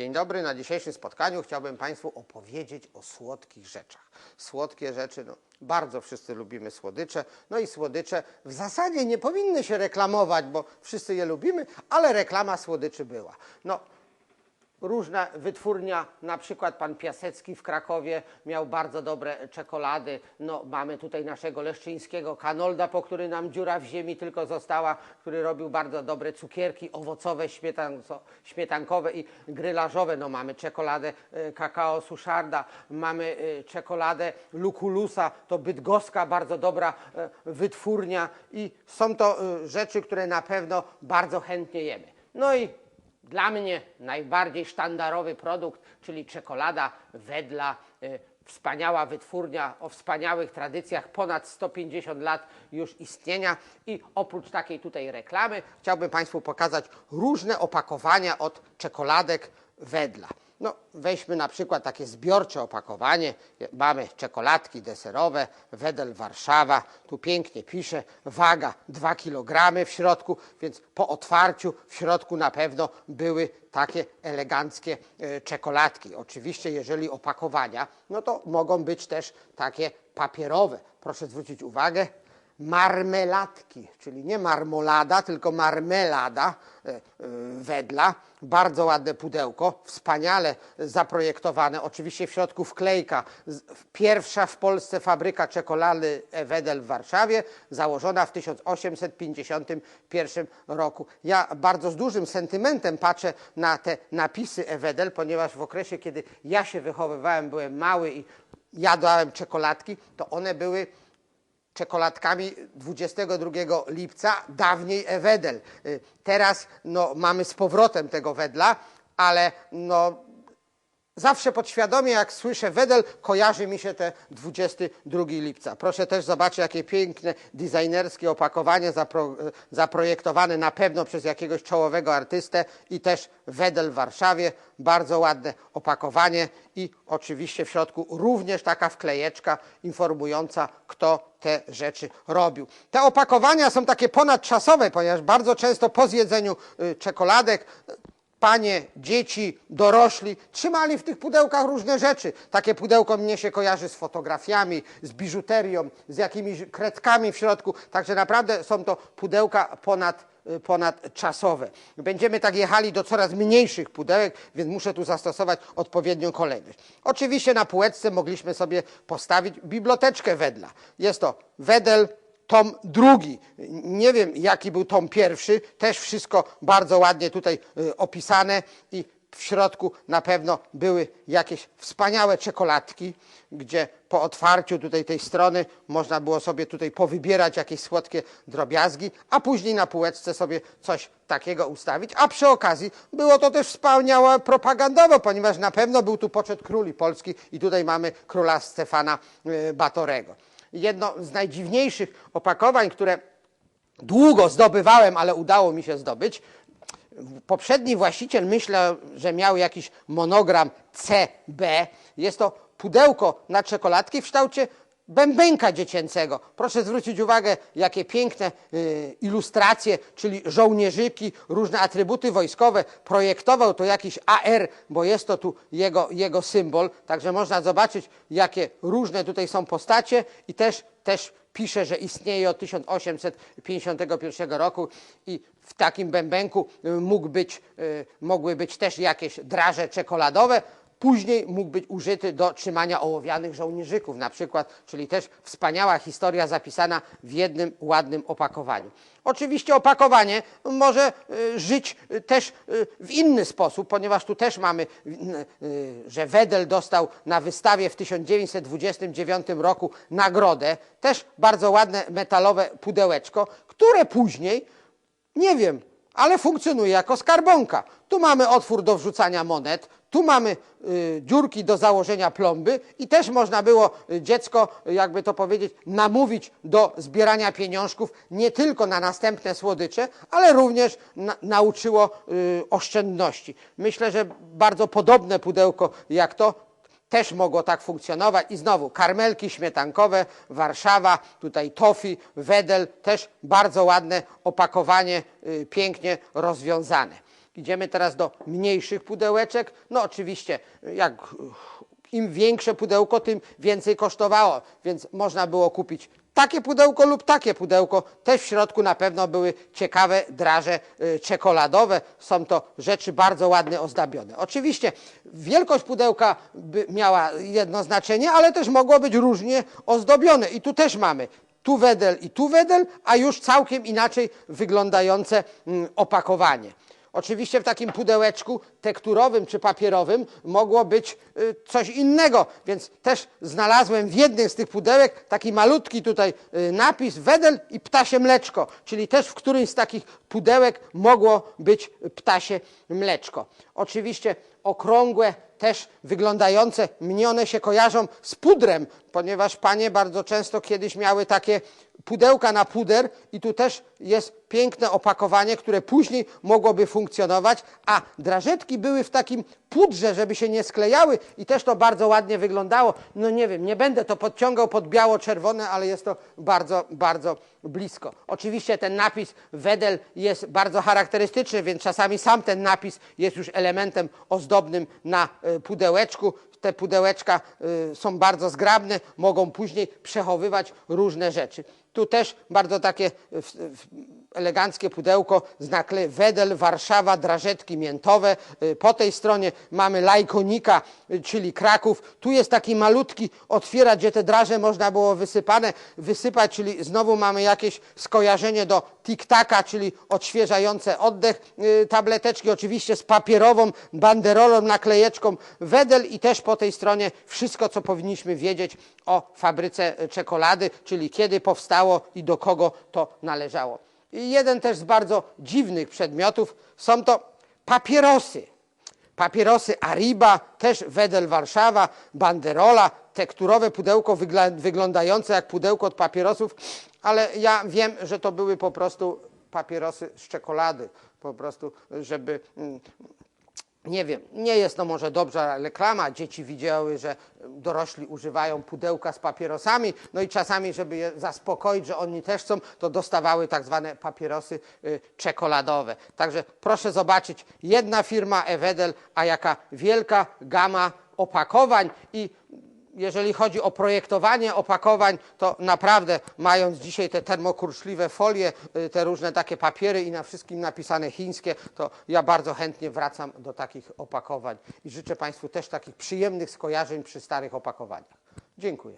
Dzień dobry. Na dzisiejszym spotkaniu chciałbym Państwu opowiedzieć o słodkich rzeczach. Słodkie rzeczy, no, bardzo wszyscy lubimy słodycze. No i słodycze w zasadzie nie powinny się reklamować, bo wszyscy je lubimy, ale reklama słodyczy była. No, różne wytwórnia, na przykład pan Piasecki w Krakowie miał bardzo dobre czekolady. No, mamy tutaj naszego leszczyńskiego Kanolda, po który nam dziura w ziemi tylko została, który robił bardzo dobre cukierki owocowe, śmietankowe i grylażowe. No, mamy czekoladę e, kakao Suszarda, mamy e, czekoladę Lukulusa, to bydgoska bardzo dobra e, wytwórnia i są to rzeczy, które na pewno bardzo chętnie jemy. No i dla mnie najbardziej sztandarowy produkt, czyli czekolada Wedla, y, wspaniała wytwórnia o wspaniałych tradycjach, ponad 150 lat już istnienia i oprócz takiej tutaj reklamy chciałbym Państwu pokazać różne opakowania od czekoladek Wedla. No, weźmy na przykład takie zbiorcze opakowanie. Mamy czekoladki deserowe, Wedel Warszawa. Tu pięknie pisze, waga 2 kg w środku, więc po otwarciu w środku na pewno były takie eleganckie e, czekoladki. Oczywiście, jeżeli opakowania, no to mogą być też takie papierowe. Proszę zwrócić uwagę, marmeladki, czyli nie marmolada, tylko marmelada e, e, wedla. Bardzo ładne pudełko, wspaniale zaprojektowane. Oczywiście w środku wklejka. Pierwsza w Polsce fabryka czekolady Wedel w Warszawie, założona w 1851 roku. Ja bardzo z dużym sentymentem patrzę na te napisy Ewedel, ponieważ w okresie, kiedy ja się wychowywałem, byłem mały i jadłem czekoladki, to one były czekoladkami 22 lipca, dawniej Ewedel. Y, Teraz no, mamy z powrotem tego Wedla, ale no, zawsze podświadomie, jak słyszę Wedel, kojarzy mi się te 22 lipca. Proszę też zobaczyć, jakie piękne designerskie opakowanie zapro, zaprojektowane na pewno przez jakiegoś czołowego artystę i też Wedel w Warszawie. Bardzo ładne opakowanie i oczywiście w środku również taka wklejeczka informująca, kto te rzeczy robił. Te opakowania są takie ponadczasowe, ponieważ bardzo często po zjedzeniu y, czekoladek panie, dzieci, dorośli trzymali w tych pudełkach różne rzeczy. Takie pudełko mnie się kojarzy z fotografiami, z biżuterią, z jakimiś kredkami w środku. Także naprawdę są to pudełka ponad, y, ponadczasowe. Będziemy tak jechali do coraz mniejszych pudełek, więc muszę tu zastosować odpowiednią kolejność. Oczywiście na półeczce mogliśmy sobie postawić biblioteczkę Wedla. Jest to Wedel tom drugi. Nie wiem, jaki był tom pierwszy, też wszystko bardzo ładnie tutaj y, opisane i w środku na pewno były jakieś wspaniałe czekoladki, gdzie po otwarciu tutaj tej strony można było sobie tutaj powybierać jakieś słodkie drobiazgi, a później na półeczce sobie coś takiego ustawić. A przy okazji było to też wspaniałe propagandowo, ponieważ na pewno był tu poczet króli Polski i tutaj mamy króla Stefana y, Batorego jedno z najdziwniejszych opakowań, które długo zdobywałem, ale udało mi się zdobyć. Poprzedni właściciel myślę, że miał jakiś monogram CB. Jest to pudełko na czekoladki w kształcie bębenka dziecięcego. Proszę zwrócić uwagę, jakie piękne y, ilustracje, czyli żołnierzyki, różne atrybuty wojskowe. Projektował to jakiś AR, bo jest to tu jego, jego symbol. Także można zobaczyć, jakie różne tutaj są postacie i też, też pisze, że istnieje od 1851 roku i w takim bębenku y, mógł być, y, mogły być też jakieś draże czekoladowe. Później mógł być użyty do trzymania ołowianych żołnierzyków na przykład, czyli też wspaniała historia zapisana w jednym ładnym opakowaniu. Oczywiście opakowanie może y, żyć y, też y, w inny sposób, ponieważ tu też mamy, że Wedel dostał na wystawie w 1929 roku nagrodę, też bardzo ładne metalowe pudełeczko, które później, nie wiem, ale funkcjonuje jako skarbonka. Tu mamy otwór do wrzucania monet, tu mamy y, dziurki do założenia plomby i też można było y, dziecko, y, jakby to powiedzieć, namówić do zbierania pieniążków nie tylko na następne słodycze, ale również na, nauczyło y, oszczędności. Myślę, że bardzo podobne pudełko jak to też mogło tak funkcjonować. I znowu karmelki śmietankowe, Warszawa, tutaj tofi, wedel, też bardzo ładne opakowanie, y, pięknie rozwiązane. Idziemy teraz do mniejszych pudełeczek. No oczywiście, jak im większe pudełko, tym więcej kosztowało, więc można było kupić takie pudełko lub takie pudełko. Też w środku na pewno były ciekawe draże y, czekoladowe. Są to rzeczy bardzo ładnie ozdabione. Oczywiście wielkość pudełka miała jedno znaczenie, ale też mogło być różnie ozdobione. I tu też mamy tu wedel i tu wedel, a już całkiem inaczej wyglądające mm, opakowanie. Oczywiście w takim pudełeczku tekturowym czy papierowym mogło być y, coś innego, więc też znalazłem w jednym z tych pudełek taki malutki tutaj y, napis wedel i ptasie mleczko, czyli też w którymś z takich pudełek mogło być ptasie mleczko. Oczywiście okrągłe, też wyglądające, mnie one się kojarzą z pudrem, ponieważ panie bardzo często kiedyś miały takie pudełka na puder i tu też jest piękne opakowanie, które później mogłoby funkcjonować, a drażetki były w takim pudrze, żeby się nie sklejały i też to bardzo ładnie wyglądało. No nie wiem, nie będę to podciągał pod biało-czerwone, ale jest to bardzo, bardzo blisko. Oczywiście ten napis Wedel jest bardzo charakterystyczny, więc czasami sam ten napis jest już elementem ozdobnym na e, pudełeczku. Te pudełeczka y, są bardzo zgrabne, mogą później przechowywać różne rzeczy. Tu też bardzo takie w, eleganckie pudełko z naklej Wedel, Warszawa, drażetki miętowe. Y, Po tej stronie mamy lajkonika, y, czyli Kraków. Tu jest taki malutki otwieracz, gdzie te draże można było wysypane, wysypać, czyli znowu mamy jakieś skojarzenie do tiktaka, czyli odświeżające oddech tableteczki, oczywiście z papierową banderolą, naklejeczką Wedel i też po tej stronie wszystko, co powinniśmy wiedzieć o fabryce czekolady, czyli kiedy powstało i do kogo to należało. I jeden też z bardzo dziwnych przedmiotów są to papierosy. Papierosy Ariba, też Wedel Warszawa, Banderola, tekturowe pudełko wyglądające jak pudełko od papierosów, ale ja wiem, że to były po prostu papierosy z czekolady, po prostu, żeby mm, nie wiem, nie jest to może dobra reklama. Dzieci widziały, że dorośli używają pudełka z papierosami, no i czasami, żeby je zaspokoić, że oni też chcą, to dostawały tak zwane papierosy y, czekoladowe. Także proszę zobaczyć, jedna firma Evedel, a jaka wielka gama opakowań i jeżeli chodzi o projektowanie opakowań, to naprawdę mając dzisiaj te termokurczliwe folie, y, te różne takie papiery i na wszystkim napisane chińskie, to ja bardzo chętnie wracam do takich opakowań i życzę Państwu też takich przyjemnych skojarzeń przy starych opakowaniach. Dziękuję.